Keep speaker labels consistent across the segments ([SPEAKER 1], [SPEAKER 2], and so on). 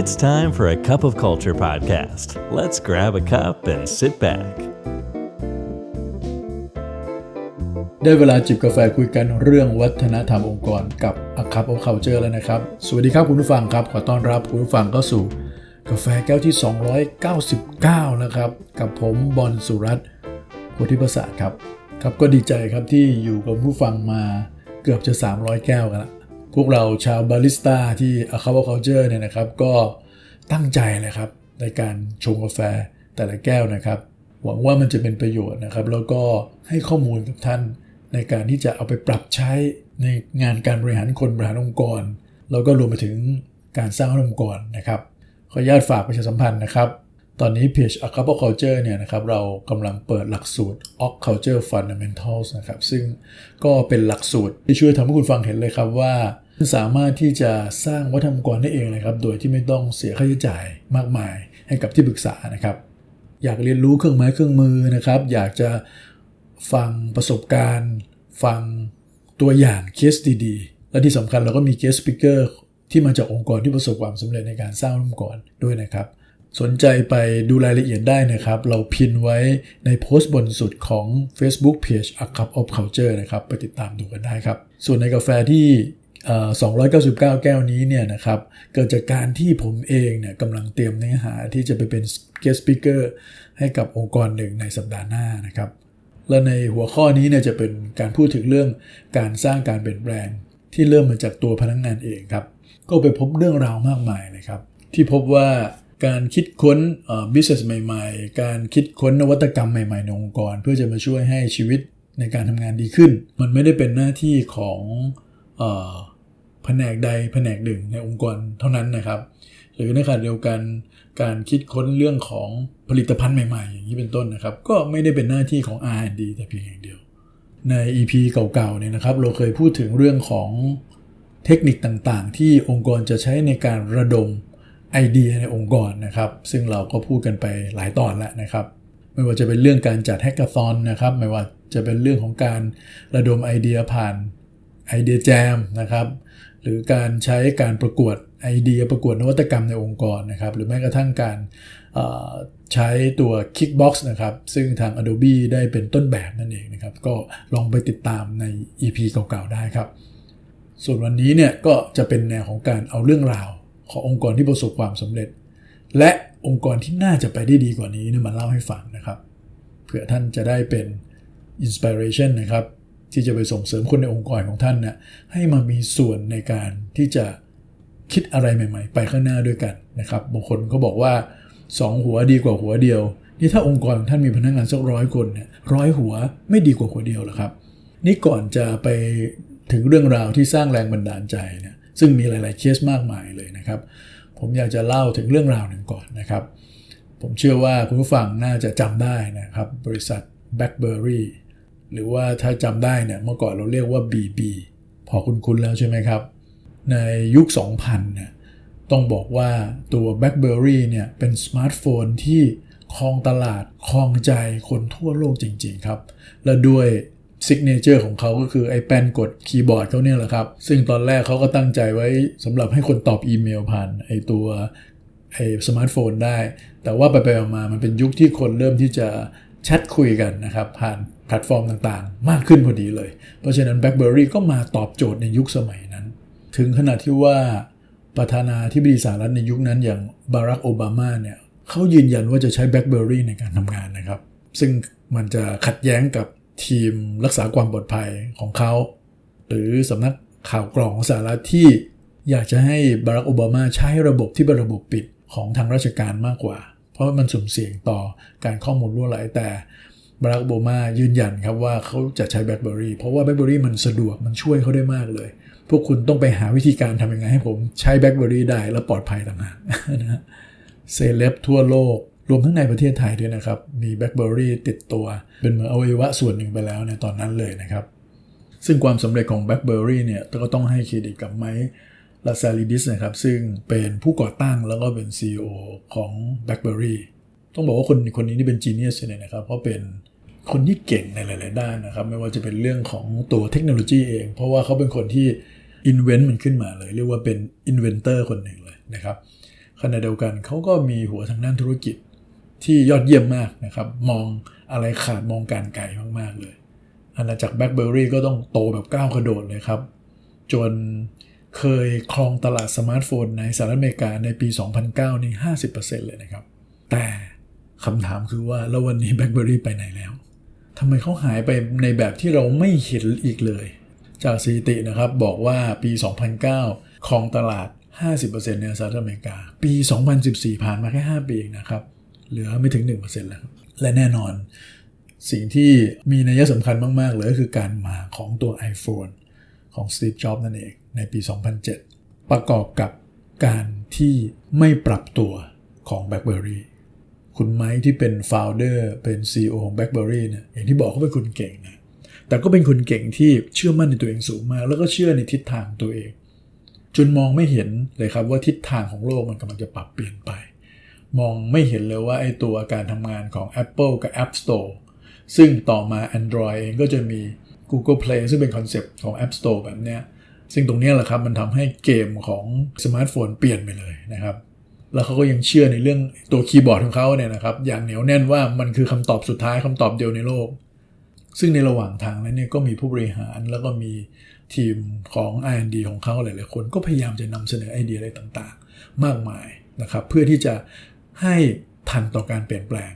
[SPEAKER 1] It's time for a cup of culture podcast. Let's grab a cup and sit back.
[SPEAKER 2] ได้เวลาจิบกาแฟคุยกันเรื่องวัฒนธรรมองค์กรกับ A Cup of Culture แล้วนะครับ สวัสดีครับคุณผู้ฟังครับ ขอต้อนรับคุณผู้ฟังเข้าสู่ กาแฟแก้วที่ 299 นะครับ กับผมบอลสุรัตน์โพธิประสาทครับ ครับก็ดีใจครับที่อยู่กับผู้ฟังมาเกือบจะ 300 แก้วกันละ พวกเราชาวบาริสต้าที่ A Cup of Culture เนี่ยนะครับ ก็ตั้งใจเลยครับ ในการชงกาแฟแต่ละแก้วนะครับ หวังว่ามันจะเป็นประโยชน์นะครับ แล้วก็ให้ข้อมูลกับท่าน ในการที่จะเอาไปปรับใช้ในงานการบริหารคนบริหารองค์กร แล้วก็รวมไปถึงการสร้างองค์กรนะครับ ขออนุญาตฝากประชาสัมพันธ์นะครับ ตอนนี้เพจ a c u p Culture เนี่ยนะครับเรากำลังเปิดหลักสูตร o c Culture Fundamentals นะครับ ซึ่งก็เป็นหลักสูตรที่ช่วยทำให้คุณฟังเห็นเลยครับว่า สามารถที่จะสร้างวัฒนธรรมกรได้เองเลยครับ โดยที่ไม่ต้องเสียค่าใช้จ่ายมากมายให้กับที่ปรึกษานะครับ อยากเรียนรู้เครื่องไม้เครื่องมือนะครับ อยากจะฟังประสบการณ์ ฟังตัวอย่างเคสดีๆ และที่สำคัญเราก็มีเคสสปิเกอร์ที่มาจากองค์กรที่ประสบความสำเร็จในการสร้างองค์กรด้วยนะครับ สนใจไปดูรายละเอียดได้นะครับ เราพินไว้ในโพสต์บนสุดของ Facebook Page A Cup of Culture นะครับ ไปติดตามดูกันได้ครับ ส่วนในกาแฟที่ 299 แก้วนี้เนี่ยนะครับเกิดจากการที่ผมเองเนี่ยกำลังเตรียมเนื้อหาที่จะไปเป็น guest speaker ให้กับองค์กรหนึ่งในสัปดาห์หน้านะครับ และในหัวข้อนี้เนี่ยจะเป็นการพูดถึงเรื่องการสร้างการเปลี่ยนแปลงที่เริ่มมาจากตัวพนักงงานเองครับ ก็ไปพบเรื่องราวมากมายเลยครับ ที่พบว่าการคิดค้น business ใหม่ๆ การคิดค้นนวัตกรรมใหม่ๆในองค์กร เพื่อจะมาช่วยให้ชีวิตในการทำงานดีขึ้น มันไม่ได้เป็นหน้าที่ของ แผนกใดแผนกหนึ่งในองค์กรเท่านั้นนะครับ หรือในขณะเดียวกันการคิดค้นเรื่องของผลิตภัณฑ์ใหม่ ๆ อย่างนี้เป็นต้นนะครับ ก็ไม่ได้เป็นหน้าที่ของ R&D แต่เพียงอย่างเดียว ใน EP เก่าๆเนี่ยนะครับ เราเคยพูดถึงเรื่องของเทคนิคต่างๆ ที่องค์กรจะใช้ในการระดมไอเดียในองค์กรนะครับ ซึ่งเราก็พูดกันไปหลายตอนแล้วนะครับ ไม่ว่าจะเป็นเรื่องการจัดแฮกเกอร์ซอนนะครับ ไม่ว่าจะเป็นเรื่องของการระดมไอเดียผ่านไอเดียแจมนะครับ หรือการใช้การประกวดไอเดียประกวดนวัตกรรมในองค์กรนะครับ หรือแม้กระทั่งการใช้ตัว Kickbox นะครับ ซึ่งทาง Adobe ได้เป็นต้นแบบนั่นเองนะครับ ก็ลองไปติดตามใน EP เก่าๆได้ครับ ส่วนวันนี้เนี่ยก็จะเป็นแนวของการเอาเรื่องราวขององค์กรที่ประสบความสำเร็จ และองค์กรที่น่าจะไปได้ดีกว่านี้เนี่ยมาเล่าให้ฟังนะครับ เผื่อท่านจะได้เป็นอินสปิเรชันนะครับ ที่จะไปส่งเสริมคนในองค์กรของท่านนะให้มามีส่วนในการที่จะคิดอะไรใหม่ ๆ ไปข้างหน้าด้วยกันนะครับบางคนเขาบอกว่า 2 หัวดีกว่าหัวเดียวนี่ถ้าองค์กรของท่านมีพนักงานสักร้อยคนเนี่ยร้อยหัวไม่ดีกว่าหัวเดียวหรอครับ นี่ก่อนจะไปถึงเรื่องราวที่สร้างแรงบันดาลใจเนี่ยซึ่งมีหลาย ๆเคสมากมายเลยนะครับ ผมอยากจะเล่าถึงเรื่องราวหนึ่งก่อนนะครับ ผมเชื่อว่าคุณผู้ฟังน่าจะจำได้นะครับ บริษัท BlackBerry หรือว่าถ้าจำได้เนี่ยเมื่อก่อนเราเรียกว่า BB พอคุ้นๆแล้วใช่ไหมครับ ในยุค 2000เนี่ยต้องบอกว่าตัว BlackBerry เนี่ยเป็นสมาร์ทโฟนที่ครองตลาดครองใจคนทั่วโลกจริงๆครับ และด้วยซิกเนเจอร์ของเขาก็คือไอ้แป้นกดคีย์บอร์ดเขาเนี่ยแหละครับ ซึ่งตอนแรกเขาก็ตั้งใจไว้สำหรับให้คนตอบอีเมลผ่านไอ้ตัวไอ้สมาร์ทโฟนได้ แต่ว่าไปๆมามันเป็นยุคที่คนเริ่มที่จะ แชทคุยกันนะครับผ่านแพลตฟอร์มต่างๆ มากขึ้นพอดีเลย เพราะฉะนั้น BlackBerry ก็มาตอบโจทย์ในยุคสมัยนั้น ถึงขนาดที่ว่าประธานาธิบดีสหรัฐในยุคนั้นอย่างบารักโอบามาเนี่ยเขายืนยันว่าจะใช้ BlackBerry ในการทำงานนะครับ ซึ่งมันจะขัดแย้งกับทีมรักษาความปลอดภัยของเขา หรือสำนักข่าวกรองของสหรัฐที่อยากจะให้บารักโอบามาใช้ระบบที่เป็นระบบปิดของทางราชการมากกว่า เพราะมันสุ่มเสี่ยงต่อการข้อมูลรั่วไหลแต่บารักโอบามายืนยันครับว่าเขาจะใช้ BlackBerry เพราะว่า BlackBerry มันสะดวกมันช่วยเขาได้มากเลย พวกคุณต้องไปหาวิธีการทำยังไงให้ผมใช้ BlackBerry ได้และปลอดภัยต่างหากนะฮะเซเลบทั่วโลกรวมทั้งในประเทศไทยด้วยนะครับ มี BlackBerry ติดตัว เป็นเหมือนอวัยวะส่วนหนึ่งไปแล้วในตอนนั้นเลยนะครับ ซึ่งความสำเร็จของ BlackBerry เนี่ยก็ต้องให้เครดิตกับไมค์ ลาซาลิดิสนะครับซึ่งเป็นผู้ก่อตั้งแล้วก็เป็น CEO ของ BlackBerry ต้องบอกว่าคนคนนี้นี่เป็นจีเนียสเลยนะครับ เพราะเป็นคนที่เก่งในหลาย ๆ ด้านนะครับ ไม่ว่าจะเป็นเรื่องของตัวเทคโนโลยีเอง เพราะว่าเขาเป็นคนที่ invent มันขึ้นมาเลย เรียกว่าเป็น inventor คนหนึ่งเลยนะครับขณะเดียวกันเขาก็มีหัวทางด้านธุรกิจที่ยอดเยี่ยมมากนะครับ มองอะไรขาดมองการไกลมาก ๆ เลยอาณาจักรแบล็คเบอร์รี่ก็ต้องโตแบบก้าวกระโดดเลยครับ จน เคยครองตลาดสมาร์ทโฟนในสหรัฐอเมริกาในปี 2009 นี่ 50%เลยนะครับ แต่คำถามคือว่า แล้ววันนี้แบล็คเบอร์รี่ไปไหนแล้วทำไมเขาหายไปในแบบที่เราไม่เห็นอีกเลย จากสถิตินะครับบอกว่าปี 2009 ครองตลาด 50%ในสหรัฐอเมริกา ปี 2014 ผ่านมาแค่ 5 ปีเองนะครับ เหลือไม่ถึง 1%แล้ว และแน่นอน สิ่งที่มีนัยสำคัญมาก ๆ เลยก็คือการมาของตัว iPhone ของ Steve Jobs นั่นเอง ในปี 2007 ประกอบกับการที่ไม่ปรับตัวของ BlackBerry คุณไม้ที่เป็น founder เป็น CEO ของ BlackBerry เนี่ยอย่างที่บอกเขาเป็นคนเก่งนะแต่ก็เป็นคนเก่งที่เชื่อมั่นในตัวเองสูงมาก แล้วก็เชื่อในทิศทางตัวเอง จนมองไม่เห็นเลยครับว่าทิศทางของโลกมันกำลังจะปรับเปลี่ยนไป มองไม่เห็นเลยว่าไอ้ตัวการทำงานของ Apple กับ App Store ซึ่งต่อมา Android เองก็จะมี Google Play ซึ่งเป็นคอนเซปต์ของ App Store แบบเนี้ย ซึ่งตรงนี้แหละครับมันทำให้เกมของสมาร์ทโฟนเปลี่ยนไปเลยนะครับ แล้วเขาก็ยังเชื่อในเรื่องตัวคีย์บอร์ดของเขาเนี่ยนะครับ อย่างเหนียวแน่นว่ามันคือคำตอบสุดท้ายคำตอบเดียวในโลก ซึ่งในระหว่างทางนั้นเนี่ยก็มีผู้บริหารแล้วก็มีทีมของ R&D ของเขาหลายๆคนก็พยายามจะนำเสนอไอเดียอะไรต่างๆ มากมายนะครับ เพื่อที่จะให้ทันต่อการเปลี่ยนแปลง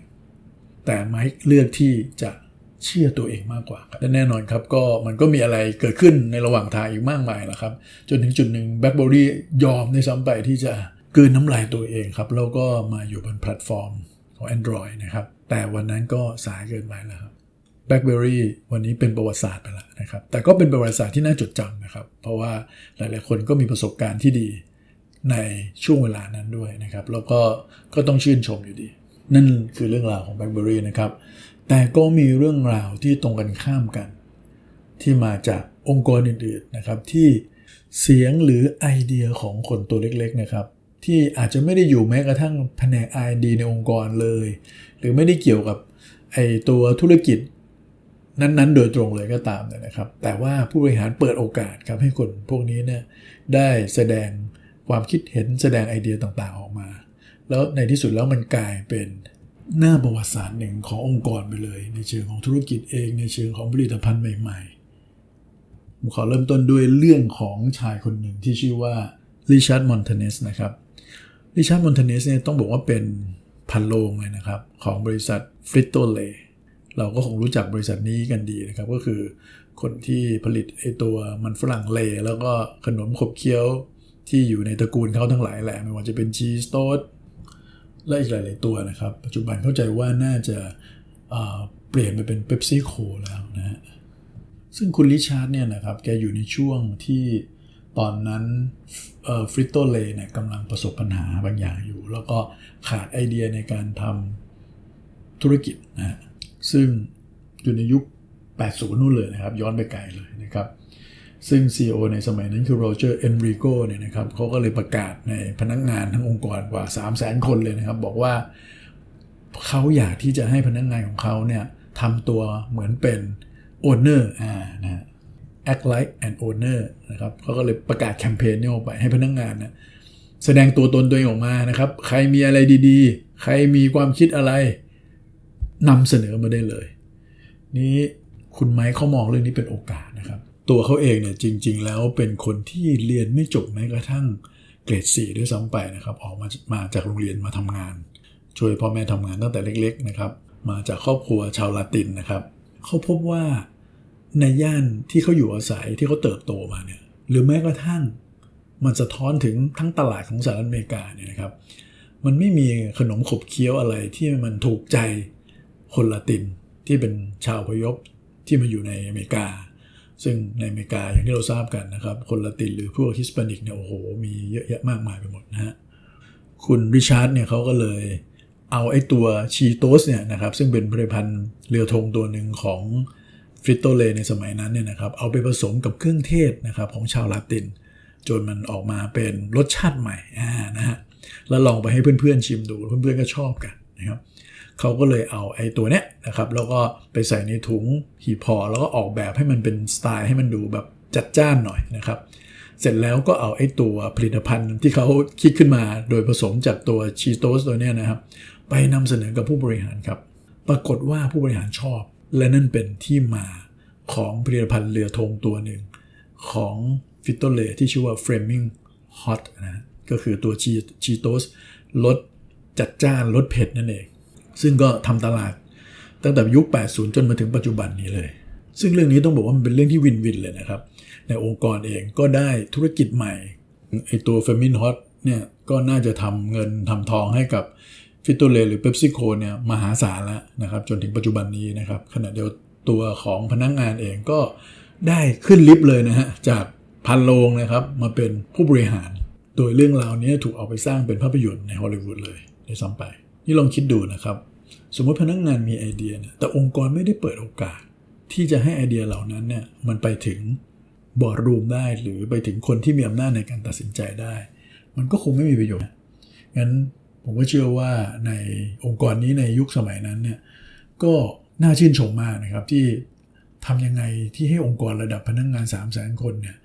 [SPEAKER 2] แต่ไมค์เลือกที่จะ เชื่อตัวเองมากกว่าและแน่นอนครับก็มันก็มีอะไรเกิดขึ้นในระหว่างทางอีกมากมายแหละครับ จนถึงจุดหนึ่งแบ็คบอดี้ยอมในซ้ำไปที่จะกืนน้ำลายตัวเองครับ แล้วก็มาอยู่บนแพลตฟอร์มของ Android นะครับ แต่วันนั้นก็สายเกินไปแล้วครับ BlackBerry วันนี้เป็นประวัติศาสตร์ไปแล้วนะครับ แต่ก็เป็นประวัติศาสตร์ที่น่าจดจำนะครับ เพราะว่าหลายๆคนก็มีประสบการณ์ที่ดีในช่วงเวลานั้นด้วยนะครับ แล้วก็ก็ต้องชื่นชมอยู่ดี นั่นคือเรื่องราวของ BlackBerry นะครับ แต่ก็มีเรื่องราวที่ตรงกันข้ามกัน ที่มาจากองค์กรอื่นๆนะครับที่เสียงหรือไอเดียของคนตัวเล็กๆนะครับ ที่อาจจะไม่ได้อยู่แม้กระทั่งแผนก R&D ในองค์กรเลย หรือไม่ได้เกี่ยวกับไอตัวธุรกิจนั้นๆ โดยตรงเลยก็ตามนะครับ แต่ว่าผู้บริหารเปิดโอกาสครับให้คนพวกนี้เนี่ยได้แสดงความคิดเห็นแสดงไอเดียต่างๆออกมา แล้วในที่สุดแล้วมันกลายเป็น หน้าประวัติศาสตร์หนึ่งขององค์กรไปเลย ในเชิงของธุรกิจเอง ในเชิงของผลิตภัณฑ์ใหม่ๆ ผมขอเริ่มต้นด้วยเรื่องของชายคนหนึ่งที่ชื่อว่าริชาร์ดมอนเทเนสนะครับริชาร์ดมอนเทเนสเนี่ยต้องบอกว่าเป็นพันโลงเลยนะครับ ของบริษัทฟริตโตเลเราก็คงรู้จักบริษัทนี้กันดีนะครับ ก็คือคนที่ผลิตไอตัวมันฝรั่งเล แล้วก็ขนมขบเคี้ยวที่อยู่ในตระกูลเขาทั้งหลายแหละไม่ว่าจะเป็นชีสโต๊ด และอีกหลาย ๆ ตัวนะครับ ปัจจุบันเข้าใจว่าน่าจะเปลี่ยนไปเป็นเ e ปซี่โคแล้วนะฮะซึ่งคุณริชาร์ดเนี่ยนะครับแกอยู่ในช่วงที่ตอนนั้นฟริตโตเลเนี่ยกำลังประสบปัญหาบางอย่างอยู่ แล้วก็ขาดไอเดียในการทำธุรกิจนะฮะซึ่งอยู่ในยุค 80 นู่นเลยนะครับ ย้อนไปไกลเลยนะครับ ซึ่ง CEO ในสมัยนั้นคือโรเจอร์เอนริโกเนี่ยนะครับเขาก็เลยประกาศในพนักงงานทั้งองค์กรกว่า 3 0 0 0 0 0คนเลยนะครับ บอกว่าเขาอยากที่จะให้พนักงงานของเขาเนี่ยทำตัวเหมือนเป็น owner อ่านะ act like an owner นะครับเขาก็เลยประกาศแคมเปญนี้ออกไปให้พนักงงานนะแสดงตัวตนตัวเองออกมานะครับ ใครมีอะไรดีๆ ใครมีความคิดอะไรนำเสนอมาได้เลย นี้คุณไม้เขามองเรื่องนี้เป็นโอกาสนะครับ ตัวเขาเองเนี่ยจริง ๆ แล้วเป็นคนที่เรียนไม่จบแม้กระทั่งเกรดสี่ด้วยซ้ำไปนะครับออกมามาจากโรงเรียนมาทำงาน ช่วยพ่อแม่ทำงานตั้งแต่เล็ก ๆ นะครับ มาจากครอบครัวชาวลาตินนะครับเขาพบว่าในย่านที่เขาอยู่อาศัยที่เขาเติบโตมาเนี่ยหรือแม้กระทั่งมันสะท้อนถึงทั้งตลาดของสหรัฐอเมริกาเนี่ยนะครับ มันไม่มีขนมขบเคี้ยวอะไรที่มันถูกใจคนละตินที่เป็นชาวพยพที่มาอยู่ในอเมริกา ซึ่งในอเมริกาอย่างที่เราทราบกันนะครับ คนละตินหรือพวกฮิสแปนิกเนี่ยโอ้โห มีเยอะแยะมากมายไปหมดนะฮะคุณริชาร์ดเนี่ยเขาก็เลยเอาไอ้ตัวชีโตสเนี่ยนะครับซึ่งเป็นผลิตภัณฑ์เรือธงตัวหนึ่งของฟริตโตเลในสมัยนั้นเนี่ยนะครับเอาไปผสมกับเครื่องเทศนะครับของชาวลาติน จนมันออกมาเป็นรสชาติใหม่นะฮะแล้วลองไปให้เพื่อนๆชิมดูเพื่อนๆก็ชอบกันนะครับ เขาก็เลยเอาไอ้ตัวเนี้ยนะครับแล้วก็ไปใส่ในถุงหีพอแล้วก็ออกแบบให้มันเป็นสไตล์ให้มันดูแบบจัดจ้านหน่อยนะครับ เสร็จแล้วก็เอาไอ้ตัวผลิตภัณฑ์ที่เขาคิดขึ้นมาโดยผสมจากตัวชีโตสตัวเนี้ยนะครับ ไปนำเสนอกับผู้บริหารครับ ปรากฏว่าผู้บริหารชอบ และนั่นเป็นที่มาของผลิตภัณฑ์เรือธงตัวหนึ่ง ของฟิตโตเลที่ชื่อว่า Framing Hot นะก็คือตัวชีชีโตสลดจัดจ้านลดเผ็ดนั่นเอง ซึ่งก็ทำตลาดตั้งแต่ยุค 80 จนมาถึงปัจจุบันนี้เลย ซึ่งเรื่องนี้ต้องบอกว่ามันเป็นเรื่องที่วินวินเลยนะครับ ในองค์กรเองก็ได้ธุรกิจใหม่ไอตัว f e m i n Hot เนี่ยก็น่าจะทำเงินทำทองให้กับฟิโตเลหรือ PepsiCo เนี่ยมหาศาลแล้วนะครับ จนถึงปัจจุบันนี้นะครับขณะเดียวตัวของพนักงงานเองก็ได้ขึ้นลิฟต์เลยนะฮะจากพันโลงนะครับมาเป็นผู้บริหาร โดยเรื่องราวนี้ถูกเอาไปสร้างเป็นภาพยนตร์ในฮอลลีวูดเลยในซ้ำไป นี่ลองคิดดูนะครับ สมมติพนักงงานมีไอเดียเนี่ยแต่องค์กรไม่ได้เปิดโอกาส ที่จะให้ไอเดียเหล่านั้นเนี่ยมันไปถึงบอร์ดรูมได้หรือไปถึงคนที่มีอำนาจในการตัดสินใจได้ มันก็คงไม่มีประโยชน์งั้นผมก็เชื่อว่าในองค์กรนี้ในยุคสมัยนั้นเนี่ยก็น่าชื่นชมมากนะครับที่ทำยังไงที่ให้องค์กรระดับพนักงงาน 3 0 0 0 0 0 คนเนี่ย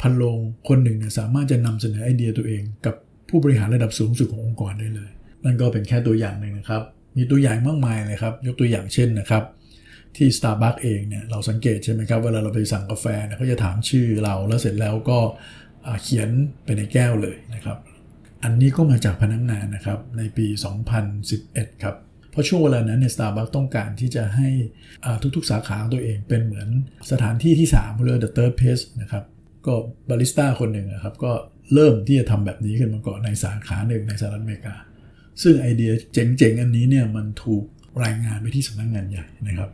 [SPEAKER 2] พันลงคนหนึ่งเนี่ยสามารถจะนำเสนอไอเดียตัวเอง กับผู้บริหารระดับสูงสุดขององค์กรได้เลย นั่นก็เป็นแค่ตัวอย่างหนึ่งนะครับ มีตัวอย่างมากมายเลยครับ ยกตัวอย่างเช่นนะครับที่ Starbucks เองเนี่ยเราสังเกตใช่ไหมครับเวลาเราไปสั่งกาแฟเนี่ยเขาจะถามชื่อเราแล้วเสร็จแล้วก็เขียนไปในแก้วเลยนะครับ อันนี้ก็มาจากพนักงงานนะครับในปี 2011 ครับ เพราะช่วงเวลานั้นเนี่ยสตาร์บัคต้องการที่จะให้ทุกๆสาขาของตัวเองเป็นเหมือนสถานที่ที่3เรียก the third place นะครับก็บาริสต้าคนหนึ่งนะครับก็เริ่มที่จะทำแบบนี้ขึ้นมาก่อนในสาขาหนึ่งในสหรัฐอเมริกา ซึ่งไอเดียเจ๋งๆ อันนี้เนี่ยมันถูกรายงานไปที่สำนักงงานใหญ่นะครับ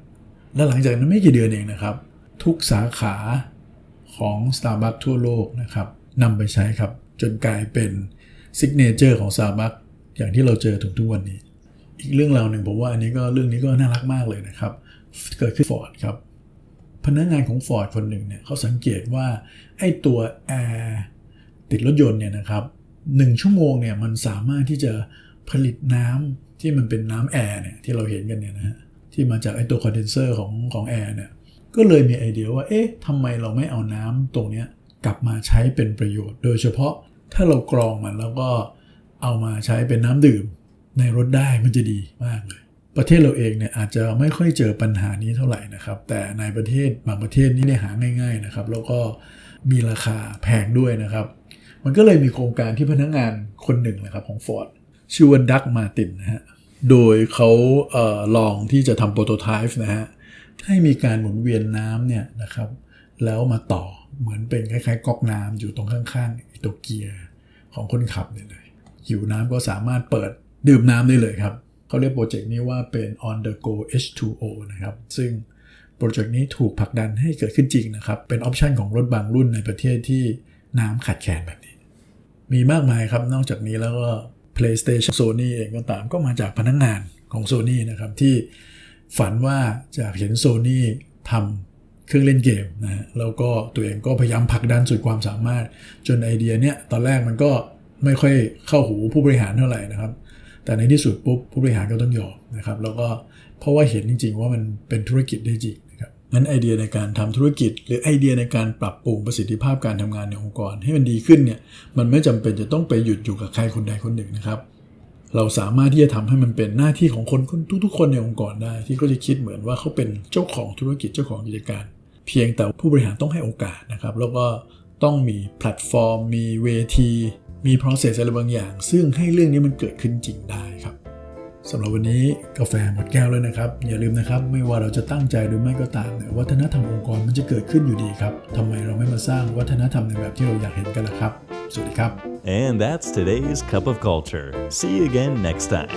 [SPEAKER 2] และหลังจากนั้นไม่กี่เดือนเองนะครับ ทุกสาขาของ Starbucks ทั่วโลกนะครับนำไปใช้ครับ จนกลายเป็นซิกเนเจอร์ของ Starbucks อย่างที่เราเจอถึงทุกวันนี้ อีกเรื่องราวหนึ่งผมว่าอันนี้ก็เรื่องนี้ก็น่ารักมากเลยนะครับ เกิดขึ้นฟอร์ดครับ พนักงานของ Ford คนหนึ่งเนี่ยเขาสังเกตว่าไอ้ตัวแอร์ติดรถยนต์เนี่ยนะครับหนึ่งชั่วโมงเนี่ยมันสามารถที่จะ ผลิตน้ำที่มันเป็นน้ำแอร์เนี่ยที่เราเห็นกันเนี่ยนะฮะที่มาจากไอตัวคอนเดนเซอร์ของของแอร์เนี่ยก็เลยมีไอเดียว่าเอ๊ะทำไมเราไม่เอาน้ำตรงเนี้ยกลับมาใช้เป็นประโยชน์ โดยเฉพาะถ้าเรากรองมันแล้วก็เอามาใช้เป็นน้ำดื่มในรถได้มันจะดีมากเลย ประเทศเราเองเนี่ยอาจจะไม่ค่อยเจอปัญหานี้เท่าไหร่นะครับ แต่ในประเทศบางประเทศนี่ได้หาง่าย ๆนะครับ แล้วก็มีราคาแพงด้วยนะครับ มันก็เลยมีโครงการที่พนักงงานคนหนึ่งนะครับของ Ford ชื่อว่าดักมาตินนะฮะ โดยเขาเออลองที่จะทำโปรโตไทป์นะฮะ ให้มีการหมุนเวียนน้ำเนี่ยนะครับ แล้วมาต่อเหมือนเป็นคล้ายๆก๊อกน้ำอยู่ตรงข้างๆตัวเกียร์ของคนขับเนี่ยเลยหิวน้ำก็สามารถเปิดดื่มน้ำได้เลยครับเขาเรียกโปรเจกต์นี้ว่าเป็น on the go H2O นะครับ ซึ่งโปรเจกต์นี้ถูกผลักดันให้เกิดขึ้นจริงนะครับ เป็นออปชันของรถบางรุ่นในประเทศที่น้ำขาดแคลนแบบนี้ มีมากมายครับ นอกจากนี้แล้วก็ PlayStation Sony เองก็ตามก็มาจากพนักงงานของ Sony นะครับที่ฝันว่าจะเห็น Sony ทำเครื่องเล่นเกมนะแล้วก็ตัวเองก็พยายามผลักดันสุดความสามารถ จนไอเดียเนี้ยตอนแรกมันก็ไม่ค่อยเข้าหูผู้บริหารเท่าไหร่นะครับ แต่ในที่สุดปุ๊บผู้บริหารก็ต้องยอมนะครับแล้วก็เพราะว่าเห็นจริง ๆ ว่ามันเป็นธุรกิจได้จริง นะครับนั้นไอเดียในการทำธุรกิจ หรือไอเดียในการปรับปรุงประสิทธิภาพการทำงานในองค์กร ให้มันดีขึ้นเนี่ยมันไม่จำเป็นจะต้องไปหยุดอยู่กับใครคนใดคนหนึ่งนะครับ เราสามารถที่จะทำให้มันเป็นหน้าที่ของคนทุกๆ คนในองค์กรได้ ที่เขาจะคิดเหมือนว่าเขาเป็นเจ้าของธุรกิจเจ้าของกิจการ เพียงแต่ผู้บริหารต้องให้โอกาสนะครับ แล้วก็ต้องมีแพลตฟอร์ม มีเวที มี process อะไรบางอย่าง ซึ่งให้เรื่องนี้มันเกิดขึ้นจริงได้ สำหรับวันนี้กาแฟหมดแก้วแล้วนะครับ อย่าลืมนะครับ ไม่ว่าเราจะตั้งใจหรือไม่ก็ตามเนี่ยวัฒนธรรมองค์กรมันจะเกิดขึ้นอยู่ดีครับทำไมเราไม่มาสร้างวัฒนธรรมในแบบที่เราอยากเห็นกันล่ะครับ สวัสดีครับ
[SPEAKER 1] And that's today's Cup of Culture. See you again next time.